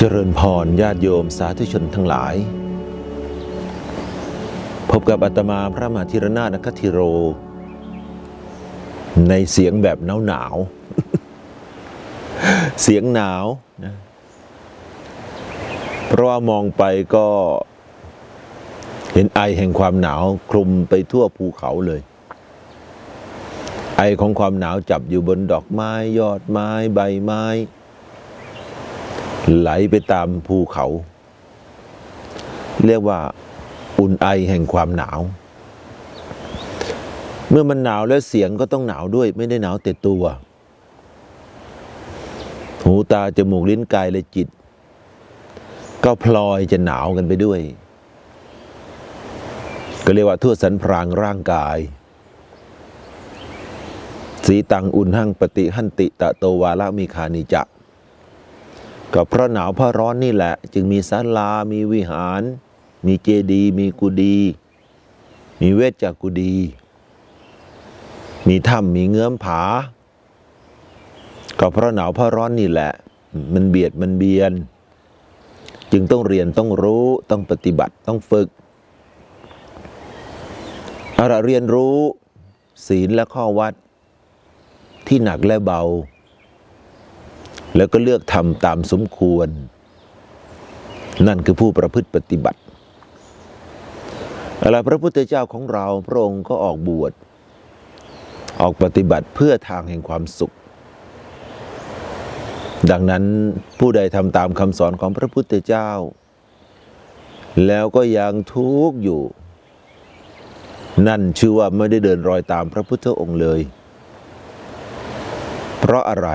เจริญพรญาติโยมสาธุชนทั้งหลาย พบกับอาตมาพระมหาธิรนาถนคธิโร ในเสียงแบบหนาวหนาวเสียงหนาวนะเพราะว่ามองไปก็เห็นไอแห่งความหนาวคลุมไปทั่วภูเขาเลย ไอของความหนาวจับอยู่บนดอกไม้ยอดไม้ใบไม้ ไหลไปตามภูเขา เรียกว่าอุ่นไอแห่งความหนาว เมื่อมันหนาวแล้วเสียงก็ต้องหนาวด้วย ไม่ได้หนาวแต่ตัว หูตาจมูกลิ้นกายและจิต ก็พลอยจะหนาวกันไปด้วย ก็เรียกว่าทั่วสันพรางร่างกาย สีตังอุ่นหั่งปฏิหันติตะโตวาละมีคานิจะ ก็เพราะหนาวเพราะร้อนนี่แหละ จึงมีศาลา มีวิหาร มีเจดีย์มีกุดีมีเวชจากกุดีมีถ้ำมีเงื้อมผา ก็เพราะหนาวเพราะร้อนนี่แหละ มันเบียดมันเบียน จึงต้องเรียนต้องรู้ต้องปฏิบัติต้องฝึกเอาละเรียนรู้ศีลและข้อวัดที่หนักและเบา แล้วก็เลือกทำตามสมควร นั่นคือผู้ประพฤติปฏิบัติอะไรพระพุทธเจ้าของเราพระองค์ก็ออกบวช ออกปฏิบัติเพื่อทางแห่งความสุข ดังนั้นผู้ใดทำตามคำสอนของพระพุทธเจ้า แล้วก็ยังทุกข์อยู่ นั่นชื่อว่าไม่ได้เดินรอยตามพระพุทธองค์เลย เพราะอะไร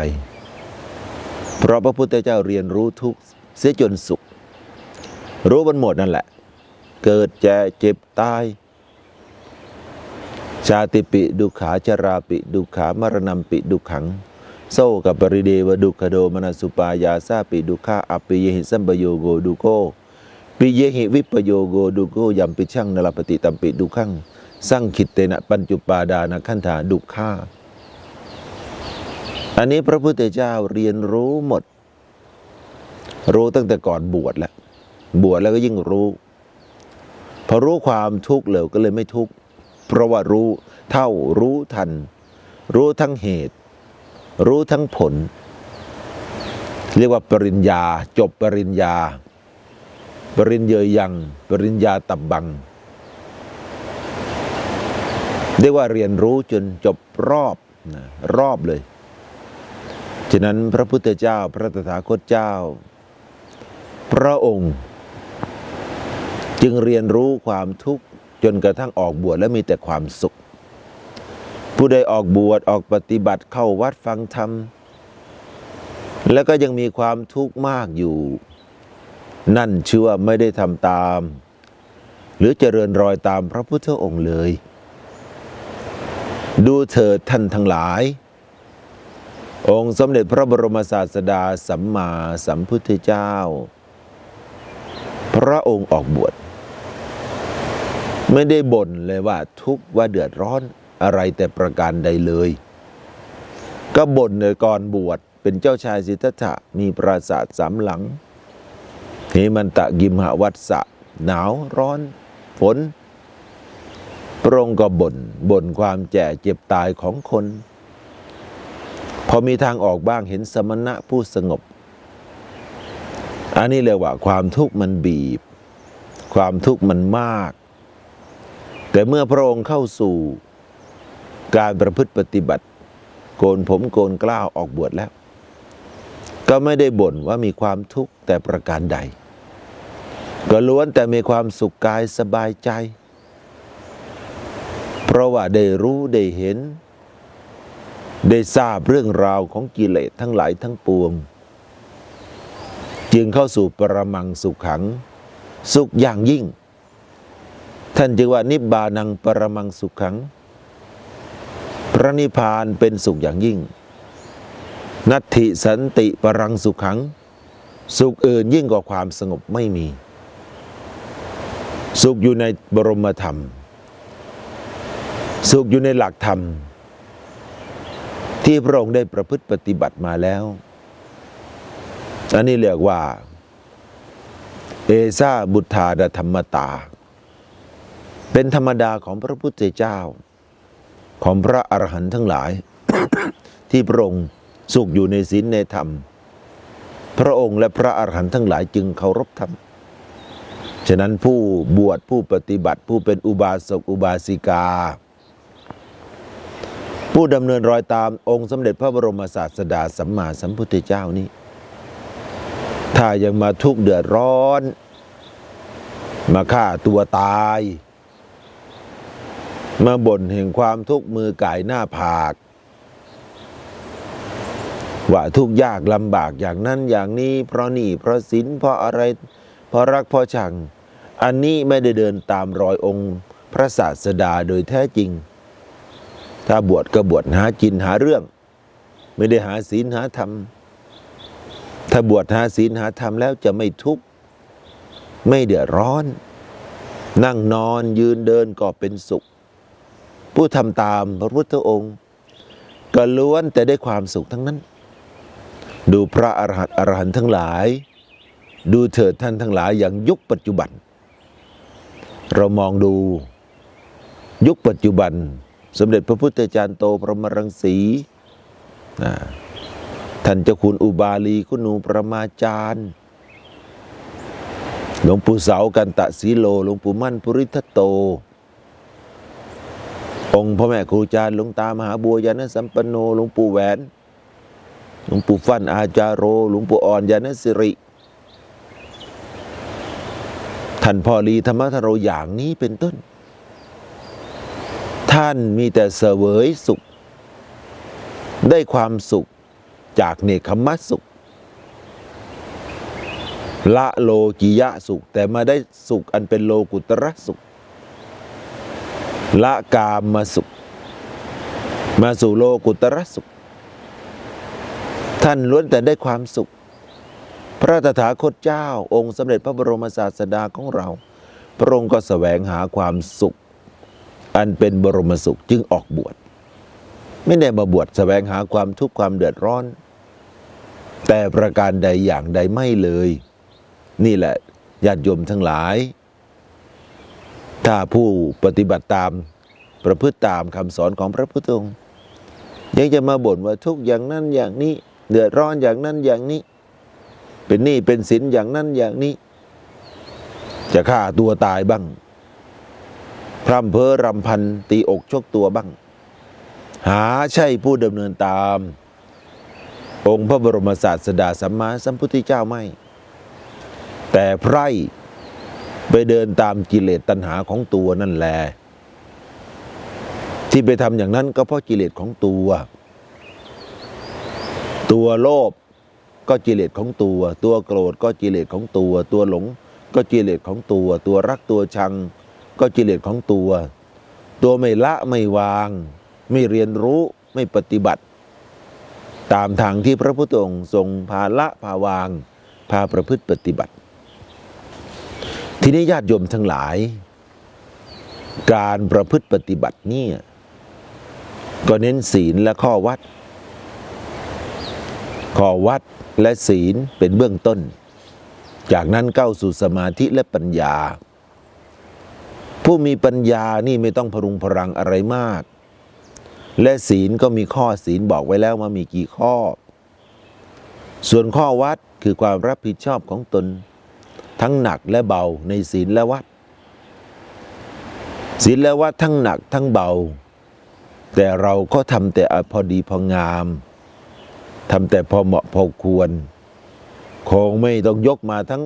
เพราะพระพุทธเจ้าเรียนรู้ทุกเสียจนสุข รู้มันหมดนั่นแหละ เกิดแก่เจ็บตาย ชาติปิดุขาชราปิดุขามรณัมปิดุขังโซกับปริเดวดุขโดมนสสุปายาซาปิดุขาอปิเยหิสัมปโยโกดุโกปิเยหิวิปโยโกดุโกยัมปิช่างนลปฏิตัมปิดุขังสร้างขิตเตนะปัญจุปาดานะขันธาดุขา อันนี้พระพุทธเจ้าเรียนรู้หมด รู้ตั้งแต่ก่อนบวชแล้ว บวชแล้วก็ยิ่งรู้ พอรู้ความทุกข์เลยก็เลยไม่ทุกข์เพราะว่ารู้เท่ารู้ทัน รู้ทั้งเหตุ รู้ทั้งผล เรียกว่าปริญญา จบปริญญา ปริญเยยยัง ปริญญาตับบัง เรียกว่าเรียนรู้จนจบรอบนะรอบเลย ฉะนั้นพระพุทธเจ้าพระตถาคตเจ้า พระองค์ จึงเรียนรู้ความทุกข์จนกระทั่งออกบวชแล้วมีแต่ความสุข ผู้ใดออกบวชออกปฏิบัติเข้าวัดฟังธรรม แล้วก็ยังมีความทุกข์มากอยู่ นั่นชื่อว่าไม่ได้ทำตาม หรือเจริญรอยตามพระพุทธองค์เลย ดูเถิดท่านทั้งหลาย องค์สมเด็จพระบรมศาสดาสัมมาสัมพุทธเจ้า พระองค์ออกบวชไม่ได้บ่นเลยว่าทุกข์ว่าเดือดร้อนอะไรแต่ประการใดเลย ก็บ่นเลยก่อนบวชเป็นเจ้าชายสิทธัตถะมีปราสาทสามหลังเหมันตะกิมหวัตสะหนาวร้อนฝนพระองค์ก็บน่นบ่นความแก่เจ็บตายของคน อมีทางออกบ้างเห็นสมณะผู้สงบ อันนี้เรียกว่าความทุกข์มันบีบ ความทุกข์มันมาก แต่เมื่อพระองค์เข้าสู่การประพฤติปฏิบัติ โกนผมโกนกล้าวออกบวชแล้ว ก็ไม่ได้บ่นว่ามีความทุกข์แต่ประการใด ก็ล้วนแต่มีความสุขกายสบายใจ เพราะว่าได้รู้ได้เห็น ได้ทราบเรื่องราวของกิเลสทั้งหลายทั้งปวง จึงเข้าสู่ปรมังสุขขัง สุขอย่างยิ่ง ท่านจึงว่านิบบานังปรมังสุขขัง พระนิพพานเป็นสุขอย่างยิ่ง นัตถิสันติปรังสุขขัง สุขอื่นยิ่งกว่าความสงบไม่มี สุขอยู่ในบรมธรรม สุขอยู่ในหลักธรรม ที่พระองค์ได้ประพฤติปฏิบัติมาแล้ว อันนี้เรียกว่า เอซาบุทธาดธรรมตา เป็นธรรมดาของพระพุทธเจ้า ของพระอรหันต์ทั้งหลาย ที่พระองค์สุขอยู่ในศีลในธรรม พระองค์และพระอรหันต์ทั้งหลายจึงเคารพธรรมฉะนั้นผู้บวชผู้ปฏิบัติผู้เป็นอุบาสกอุบาสิกา ผู้ดำเนินรอยตามองค์สมเด็จพระบรมศาสดาสัมมาสัมพุทธเจ้านี้ ถ้ายังมาทุกข์เดือดร้อน มาฆ่าตัวตาย มาบ่นแห่งความทุกข์มือก่ายหน้าผาก ว่าทุกข์ยากลำบากอย่างนั้นอย่างนี้เพราะหนี่เพราะสินเพราะอะไรเพราะรักเพราะชัง อันนี้ไม่ได้เดินตามรอยองค์พระศาสดาโดยแท้จริง ถ้าบวชก็บวชหากินหาเรื่อง ไม่ได้หาศีลหาธรรม ถ้าบวชหาศีลหาธรรมแล้วจะไม่ทุกข์ไม่เดือดร้อน นั่งนอนยืนเดินก็เป็นสุข ผู้ทำตามพระพุทธองค์ ก็ล้วนแต่ได้ความสุขทั้งนั้น ดูพระอรหันต์อรหันต์ทั้งหลาย ดูเถิดท่านทั้งหลายอย่างยุคปัจจุบัน เรามองดูยุคปัจจุบัน สมเด็จพระพุทธจารย์โตพระมรังสีท่านเจ้าคุณอุบาลีคุณูประมาจารย์หลวงปู่เสากันตะสีโลหลวงปู่มั่น ปุริทัตโต องค์พระแม่ครูอาจารย์หลวงตามหาบัวยานสัมปันโนหลวงปู่แหวนหลวงปู่ฟั่นอาจารโรหลวงปู่อ่อนยานสิริท่านพ่อลีธรรมธโรอย่างนี้เป็นต้น ท่านมีแต่เสวยสุข ได้ความสุขจากเนคขมัสสุข ละโลกิยะสุข แต่มาได้สุขอันเป็นโลกุตระสุข ละกามมาสุข มาสู่โลกุตระสุข ท่านล้วนแต่ได้ความสุข พระตถาคตเจ้าองค์สมเด็จพระบรมศาสดาของเรา พระองค์ก็แสวงหาความสุข อันเป็นบรมสุขจึงออกบวช ไม่ได้มาบวชแสวงหาความทุกข์ความเดือดร้อน แต่ประการใดอย่างใดไม่เลย นี่แหละญาติโยมทั้งหลาย ถ้าผู้ปฏิบัติตามประพฤติตามคำสอนของพระพุทธองค์ยังจะมาบ่นว่าทุกอย่างนั้นอย่างนี้ เดือดร้อนอย่างนั้นอย่างนี้ เป็นหนี้เป็นสินอย่างนั้นอย่างนี้ จะฆ่าตัวตายบ้าง พร่ำเพ้อรำพันตีอกชกตัวบ้าง หาใช่ผู้ดำเนินตาม องค์พระบรมศาสดาสัมมาสัมพุทธเจ้าไม่ แต่ไพร่ไปเดินตามกิเลสตัณหาของตัวนั่นแหละที่ไปทำอย่างนั้นก็เพราะกิเลสของตัว ตัวโลภก็กิเลสของตัว ตัวโกรธก็กิเลสของตัว ตัวหลงก็กิเลสของตัว ตัวรักตัวชัง ก็กิเลสของตัว ตัวไม่ละไม่วาง ไม่เรียนรู้ไม่ปฏิบัติ ตามทางที่พระพุทธองค์ทรงพาละพาวาง พาประพฤติปฏิบัติ ทีนี้ญาติโยมทั้งหลาย การประพฤติปฏิบัติเนี่ยก็เน้นศีลและข้อวัด ข้อวัดและศีลเป็นเบื้องต้น จากนั้นเข้าสู่สมาธิและปัญญา ผู้มีปัญญานี่ไม่ต้องพรุงพรังอะไรมาก และศีลก็มีข้อศีลบอกไว้แล้วว่ามีกี่ข้อ ส่วนข้อวัดคือความรับผิดชอบของตน ทั้งหนักและเบาในศีลและวัด ศีลและวัดทั้งหนักทั้งเบา แต่เราก็ทำแต่พอดีพองามทำแต่พอเหมาะพอควร คงไม่ต้องยกมาทั้ง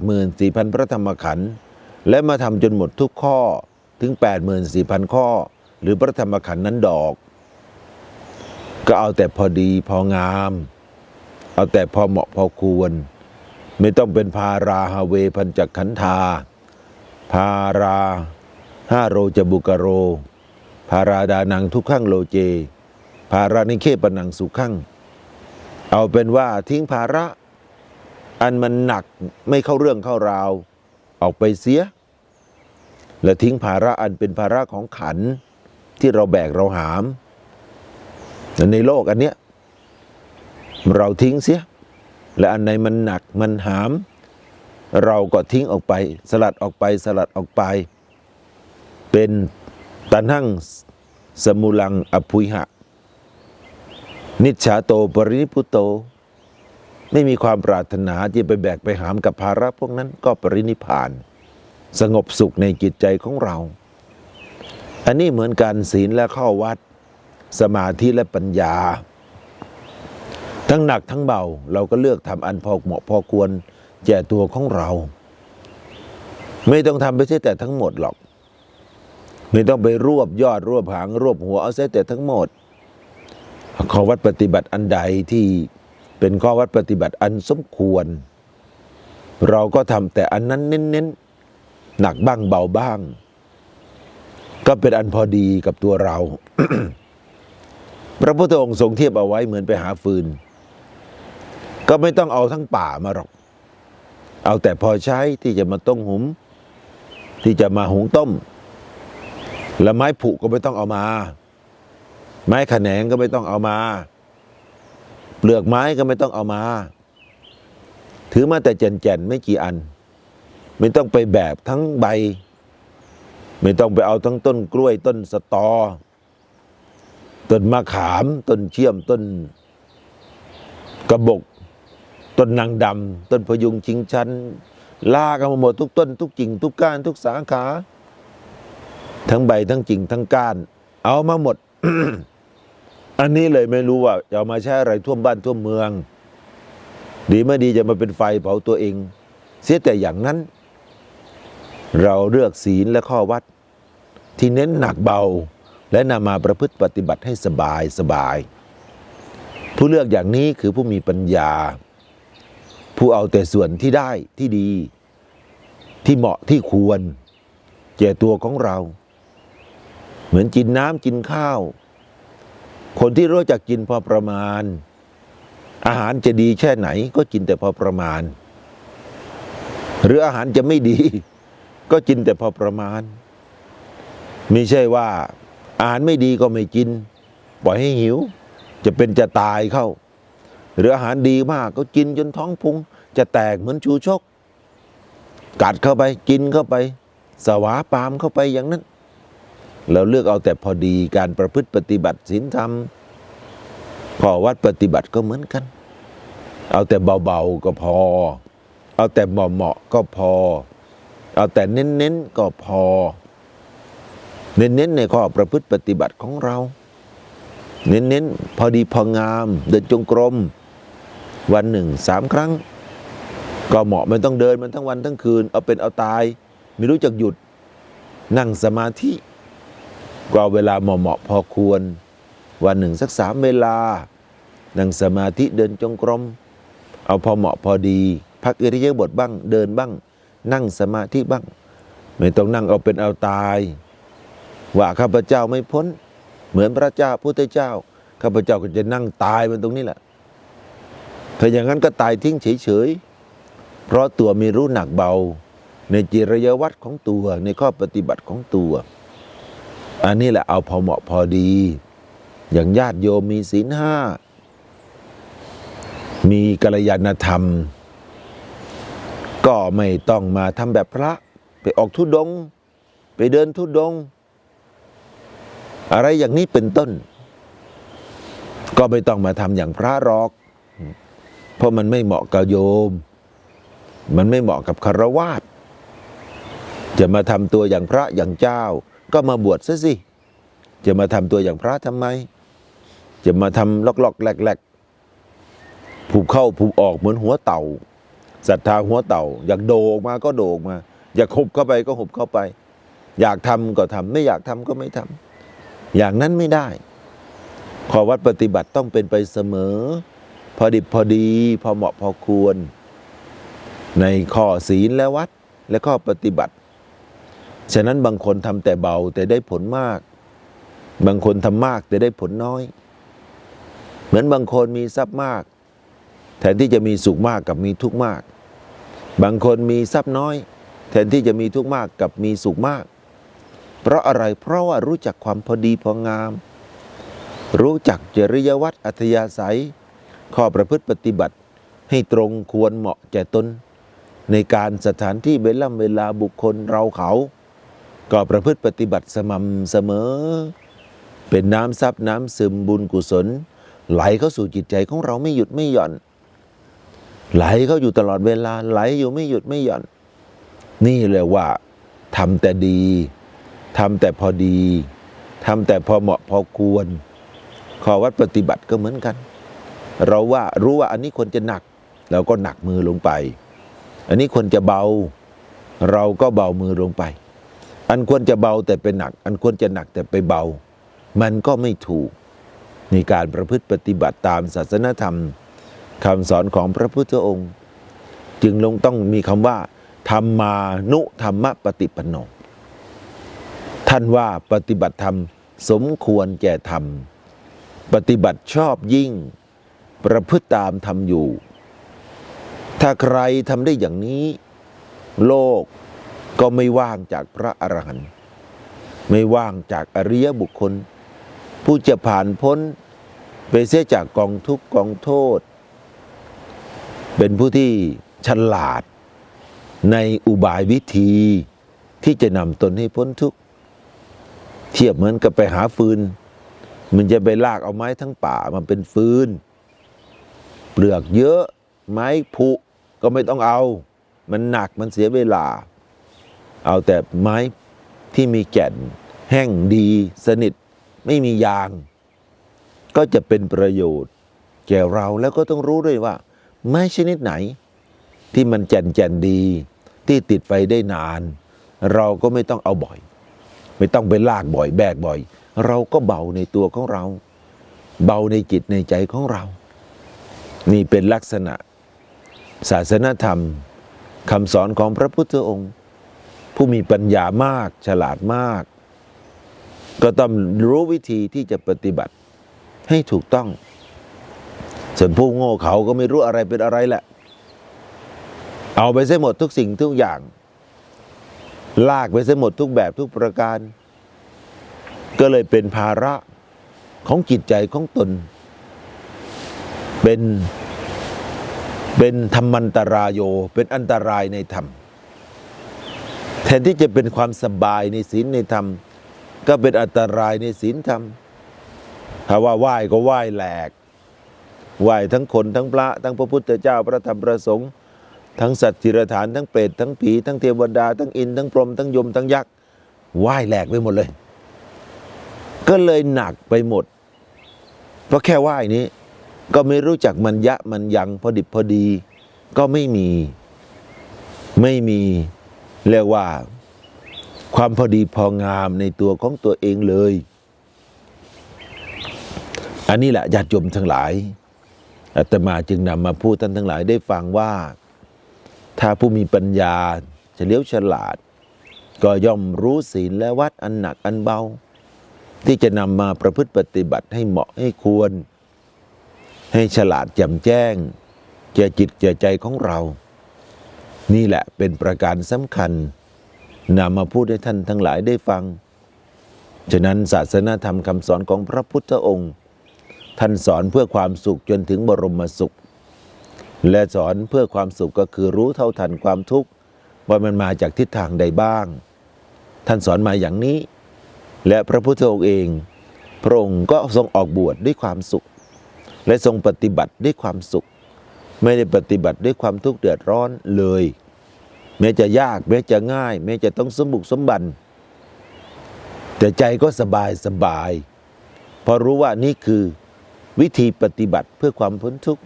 84,000 พระธรรมขันธ์ และมาทำจนหมดทุกข้อถึง 84,000 ข้อ หรือพระธรรมขันธ์นั้นดอก ก็เอาแต่พอดีพองาม เอาแต่พอเหมาะพอควร ไม่ต้องเป็นพาราฮาเวพันจักขันธา พาราห้าโรจบุกโร พาราดานังทุกขั้งโลเจภารานิเคปนังสุขั้งเอาเป็นว่าทิ้งภาระ อันมันหนักไม่เข้าเรื่องเข้าราว ออกไปเสีย และทิ้งภาระอันเป็นภาระของขันที่เราแบกเราหาม ในโลกอันเนี้ยเราทิ้งเสีย และอันไหนมันหนักมันหาม เราก็ทิ้งออกไป สลัดออกไปสลัดออกไป เป็นตันหั่งสมุลังอภุยหะ นิจฉาโตปรินิพุโต ไม่มีความปรารถนาที่ไปแบกไปหามกับภาระพวกนั้นก็ปรินิพพาน สงบสุขในจิตใจของเรา อันนี้เหมือนกันศีลและข้อวัด สมาธิและปัญญา ทั้งหนักทั้งเบาเราก็เลือกทำอันพอเหมาะพอควรแก่ตัวของเรา ไม่ต้องทำไปใช่แต่ทั้งหมดหรอก ไม่ต้องไปรวบยอดรวบหางรวบหัวเอาใช่แต่ทั้งหมด ข้อวัดปฏิบัติอันใดที่เป็นข้อวัดปฏิบัติอันสมควร เราก็ทำแต่อันนั้นเน้นๆ หนักบ้างเบาบ้าง ก็เป็นอันพอดีกับตัวเรา พระพุทธองค์ทรงเทียบเอาไว้เหมือนไปหาฟืน ก็ไม่ต้องเอาทั้งป่ามาหรอก เอาแต่พอใช้ที่จะมาต้มหุม ที่จะมาหุงต้ม และไม้ผุก็ไม่ต้องเอามา ไม้ขแขนงก็ไม่ต้องเอามา เปลือกไม้ก็ไม่ต้องเอามา ถือมาแต่แจ่นๆไม่กี่อัน ไม่ต้องไปแบบทั้งใบ ไม่ต้องไปเอาทั้งต้นกล้วยต้นสตอ ต้นมะขาม ต้นเชี่ยมต้นกระบก ต้นนางดำต้นพยุงชิงชันลากันมาหมดทุกต้น ทุกกิ่ง ทุกก้าน ทุกสาขา ทั้งใบทั้งกิ่งทั้งก้าน เอามาหมด อันนี้เลยไม่รู้ว่าจะเอามาใช้อะไรท่วมบ้านท่วมเมือง ดีไม่ดีจะมาเป็นไฟเผาตัวเอง เสียแต่อย่างนั้น เราเลือกศีลและข้อวัด ที่เน้นหนักเบา และนำมาประพฤติปฏิบัติให้สบายสบาย ผู้เลือกอย่างนี้คือผู้มีปัญญา ผู้เอาแต่ส่วนที่ได้ที่ดี ที่เหมาะที่ควรแก่ตัวของเรา เหมือนกินน้ำกินข้าว คนที่รู้จักกินพอประมาณ อาหารจะดีแค่ไหนก็กินแต่พอประมาณ หรืออาหารจะไม่ดี ก็กินแต่พอประมาณ ไม่ใช่ว่าอาหารไม่ดีก็ไม่กิน ปล่อยให้หิว จะเป็นจะตายเข้า หรืออาหารดีมากก็กินจนท้องพุง จะแตกเหมือนชูชก กัดเข้าไปกินเข้าไป สวาปามเข้าไปอย่างนั้น เราเลือกเอาแต่พอดีการประพฤติปฏิบัติศีลธรรมข้อวัดปฏิบัติก็เหมือนกัน เอาแต่เบาๆก็พอ เอาแต่เหมาะๆก็พอ เอาแต่เน้นๆก็พอ เน้นๆในข้อประพฤติปฏิบัติของเรา เน้นๆพอดีพองาม เดินจงกรม วันหนึ่งสามครั้ง ก็เหมาะไม่ต้องเดินมันทั้งวันทั้งคืน เอาเป็นเอาตาย ไม่รู้จักหยุดนั่งสมาธิ ก็เอาเวลาเหมาะๆพอควร วันหนึ่งสักสามเวลา นั่งสมาธิเดินจงกรม เอาพอเหมาะพอดี พักอิริยาบถบ้างเดินบ้าง นั่งสมาธิบ้าง ไม่ต้องนั่งเอาเป็นเอาตาย ว่าข้าพเจ้าไม่พ้น เหมือนพระเจ้าพุทธเจ้าข้าพเจ้าก็จะนั่งตายมันตรงนี้แหละถ้าอย่างนั้นก็ตายทิ้งเฉยๆเพราะตัวมีรู้หนักเบา ในจิรยวัตรของตัวในข้อปฏิบัติของตัว อันนี้แหละเอาพอเหมาะพอดี อย่างญาติโยมมีศีลห้ามีกัลยาณธรรม ก็ไม่ต้องมาทำแบบพระไปออกทุดง ไปเดินทุดง อะไรอย่างนี้เป็นต้น ก็ไม่ต้องมาทำอย่างพระรอก เพราะมันไม่เหมาะกับโยม มันไม่เหมาะกับคารวาสจะมาทำตัวอย่างพระอย่างเจ้า ก็มาบวชซะสิ จะมาทำตัวอย่างพระทำไม จะมาทำลอกๆแหลกๆผูกเข้าผูกออกเหมือนหัวเต่า ศรัทธาหัวเต่า อยากโดกมาก็โดกมา อยากหุบเข้าไปก็หุบเข้าไป อยากทำก็ทำไม่อยากทำก็ไม่ทำอย่างนั้นไม่ได้ ขอวัดปฏิบัติต้องเป็นไปเสมอ พอดิบพอดี พอเหมาะพอควร ในข้อศีลและวัดและข้อปฏิบัติ ฉะนั้นบางคนทำแต่เบาแต่ได้ผลมาก บางคนทำมากแต่ได้ผลน้อย เหมือนบางคนมีทรัพย์มาก แทนที่จะมีสุขมากกับมีทุกข์มาก บางคนมีทรัพย์น้อย แทนที่จะมีทุกข์มากกับมีสุขมาก เพราะอะไรเพราะว่ารู้จักความพอดีพองาม รู้จักจริยวัตรอัธยาศัย ข้อประพฤติปฏิบัติให้ตรงควรเหมาะแก่ตนในการสถานที่เวลาเวลาบุคคลเราเขา ก็ประพฤติปฏิบัติสม่ำเสมอ เป็นน้ำซับน้ำซึมบุญกุศล ไหลเข้าสู่จิตใจของเราไม่หยุดไม่หย่อน ไหลเขาอยู่ตลอดเวลา ไหลอยู่ไม่หยุดไม่หย่อน นี่เลยว่าทำแต่ดีทำแต่พอดีทำแต่พอเหมาะพอควร ขอวัดปฏิบัติก็เหมือนกัน เราว่ารู้ว่าอันนี้ควรจะหนักเราก็หนักมือลงไป อันนี้ควรจะเบา เราก็เบามือลงไป อันควรจะเบาแต่เป็นหนัก อันควรจะหนักแต่ไปเบา มันก็ไม่ถูกในการประพฤติปฏิบัติตามศาสนธรรม คำสอนของพระพุทธองค์ จึงลงต้องมีคำว่าธรรมานุธรรมปฏิปโนท่านว่าปฏิบัติธรรมสมควรแก่ธรรม ปฏิบัติชอบยิ่ง ประพฤติตามธรรมอยู่ ถ้าใครทำได้อย่างนี้ โลกก็ไม่ว่างจากพระอรหันต์ไม่ว่างจากอริยบุคคล ผู้จะผ่านพ้นไปเสียจากกองทุกข์กองโทษ เป็นผู้ที่ฉลาดในอุบายวิธีที่จะนำตนให้พ้นทุกข์เทียบเหมือนกับไปหาฟืน มันจะไปลากเอาไม้ทั้งป่ามาเป็นฟืน เปลือกเยอะไม้ผุก็ไม่ต้องเอา มันหนักมันเสียเวลา เอาแต่ไม้ที่มีแก่น แห้งดีสนิทไม่มียาง ก็จะเป็นประโยชน์ แก่เราแล้วก็ต้องรู้ด้วยว่า ไม้ชนิดไหน ที่มันแจ่นแจ่นดี ที่ติดไฟได้นาน เราก็ไม่ต้องเอาบ่อย ไม่ต้องไปลากบ่อย แบกบ่อย เราก็เบาในตัวของเรา เบาในจิตในใจของเรา นี่เป็นลักษณะ ศาสนธรรมคำสอนของพระพุทธองค์ ผู้มีปัญญามากฉลาดมาก ก็ต้องรู้วิธีที่จะปฏิบัติให้ถูกต้อง ส่วนผู้โง่เขาก็ไม่รู้อะไรเป็นอะไรแหละ เอาไปเสียหมดทุกสิ่งทุกอย่าง ลากไปเสียหมดทุกแบบทุกประการ ก็เลยเป็นภาระของจิตใจของตน เป็นเป็นธรรมันตรายโย เป็นอันตรายในธรรม แทนที่จะเป็นความสบายในศีลในธรรม ก็เป็นอันตรายในศีลธรรม ถ้าว่าไหว้ก็ไหว้แหลก ไหว้ทั้งคนทั้งพระทั้งพระพุทธเจ้าพระธรรมพระสงฆ์ทั้งสัตว์จิรฐานทั้งเปรตทั้งผีทั้งเทวดา ทั้งอินทั้งพรหมทั้งยมทั้งยักษ์ไหว้แหลกไปหมดเลย ก็เลยหนักไปหมด เพราะแค่ไหว้นี้ ก็ไม่รู้จักมันยะมันยังพอดิบพอดี ก็ไม่มี ไม่มีเรียกว่า ความพอดีพองามในตัวของตัวเองเลย อันนี้แหละญาติโยมทั้งหลาย อาตมาจึงนำมาพูดท่านทั้งหลายได้ฟังว่า ถ้าผู้มีปัญญาจะเลี้ยวฉลาด ก็ย่อมรู้ศีลและวัดอันหนักอันเบา ที่จะนำมาประพฤติปฏิบัติให้เหมาะให้ควร ให้ฉลาดแจ่มแจ้งแก่จิตแก่ใจของเรา นี่แหละเป็นประการสำคัญนำมาพูดให้ท่านทั้งหลายได้ฟัง ฉะนั้นศาสนาธรรมคำสอนของพระพุทธองค์ ท่านสอนเพื่อความสุขจนถึงบรมสุข และสอนเพื่อความสุขก็คือรู้เท่าทันความทุกข์ว่ามันมาจากทิศทางใดบ้าง ท่านสอนมาอย่างนี้ และพระพุทธองค์เอง พระองค์ก็ทรงออกบวชด้วยความสุข และทรงปฏิบัติด้วยความสุข ไม่ได้ปฏิบัติด้วยความทุกข์เดือดร้อนเลย แม้จะยากแม้จะง่าย แม้จะต้องสมบุกสมบันแต่ใจก็สบายสบายเพราะรู้ว่านี่คือ วิธีปฏิบัติเพื่อความพ้นทุกข์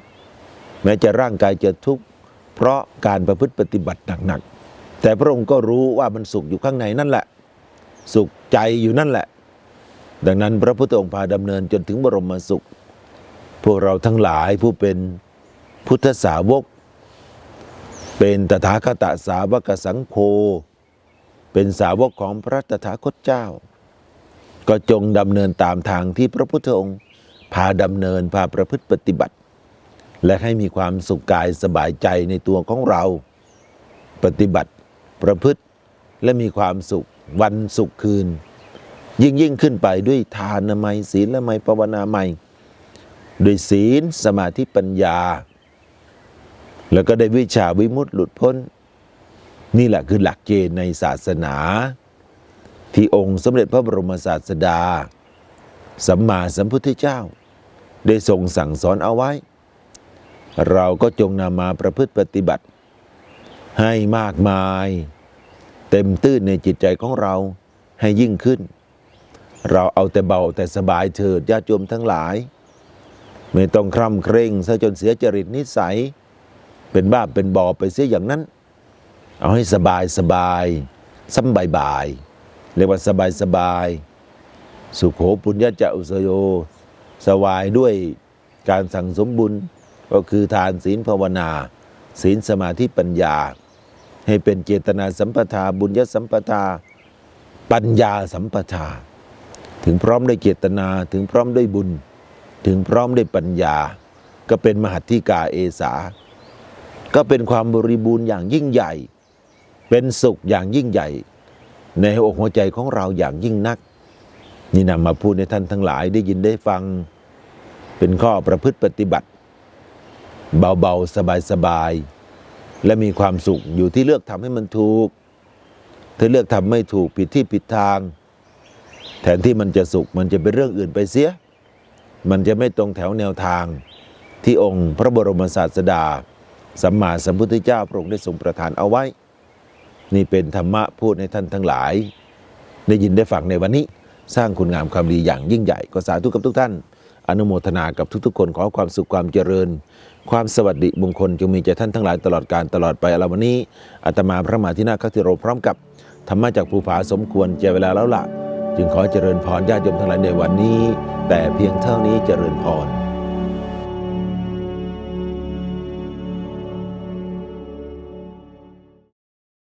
แม้จะร่างกายจะทุกข์เพราะการประพฤติปฏิบัติหนักๆแต่พระองค์ก็รู้ว่ามันสุขอยู่ข้างในนั่นแหละ สุขใจอยู่นั่นแหละ ดังนั้นพระพุทธองค์พาดำเนินจนถึงบรมสุข พวกเราทั้งหลายผู้เป็นพุทธสาวก เป็นตถาคตสาวกสังโฆเป็นสาวกของพระตถาคตเจ้า ก็จงดำเนินตามทางที่พระพุทธองค์ พาดำเนินพาประพฤติปฏิบัติ และให้มีความสุขกายสบายใจในตัวของเรา ปฏิบัติประพฤติและมีความสุขวันสุขคืน ยิ่งยิ่งขึ้นไปด้วยทานนามัยศีลละไมภาวนาไมด้วยศีลสมาธิปัญญา แล้วก็ได้วิชาวิมุตติหลุดพ้น นี่แหละคือหลักเกณฑ์ในศาสนา ที่องค์สมเด็จพระบรมศาสดา สัมมาสัมพุทธเจ้า ได้ทรงสั่งสอนเอาไว้ เราก็จงนำมาประพฤติปฏิบัติ ให้มากมาย เต็มตื้นในจิตใจของเราให้ยิ่งขึ้น เราเอาแต่เบาแต่สบายเถิดญาติโยมทั้งหลาย ไม่ต้องคร่ำเคร่งซะจนเสียจริตนิสัย เป็นบ้าเป็นบอไปเสียอย่างนั้น เอาให้สบายสบายซ้ำบายบายเรียกว่าสบายสบายสุขโขปุญญาจะอุสโย สวายด้วยการสั่งสมบุญก็คือทานศีลภาวนา ศีลสมาธิปัญญา ให้เป็นเจตนาสัมปทา บุญญสัมปทา ปัญญาสัมปทา ถึงพร้อมด้วยเจตนาถึงพร้อมด้วยบุญ ถึงพร้อมด้วยปัญญา ก็เป็นมหัตถิกาเอสา ก็เป็นความบริบูรณ์อย่างยิ่งใหญ่ เป็นสุขอย่างยิ่งใหญ่ ในอกหัวใจของเราอย่างยิ่งนัก นี่นำมาพูดในท่านทั้งหลายได้ยินได้ฟังเป็นข้อประพฤติปฏิบัติ เบาๆ สบายๆ และมีความสุขอยู่ที่เลือกทำให้มันถูก ถ้าเลือกทำไม่ถูกผิดที่ผิดทาง แทนที่มันจะสุขมันจะเป็นเรื่องอื่นไปเสีย มันจะไม่ตรงแถวแนวทางที่องค์พระบรมศาสดา สัมมาสัมพุทธเจ้าพระองค์ได้ทรงประทานเอาไว้ นี่เป็นธรรมะพูดให้ท่านทั้งหลาย ได้ยินได้ฟังในวันนี้ สร้างคุณงามความดีอย่างยิ่งใหญ่ก็สาธุกับทุกท่าน อนุโมทนากับทุกๆ คนขอความสุขความเจริญ ความสวัสดิมงคลจงมีแก่ท่านทั้งหลายตลอดการตลอดไปอาลาวันนี้อาตมาพระมหาธินาคติโรพร้อมกับธรรมะจากภูผาสมควรเจเวลาแล้วล่ะ จึงขอเจริญพรญาติโยมทั้งหลายในวันนี้ แต่เพียงเท่านี้เจริญพร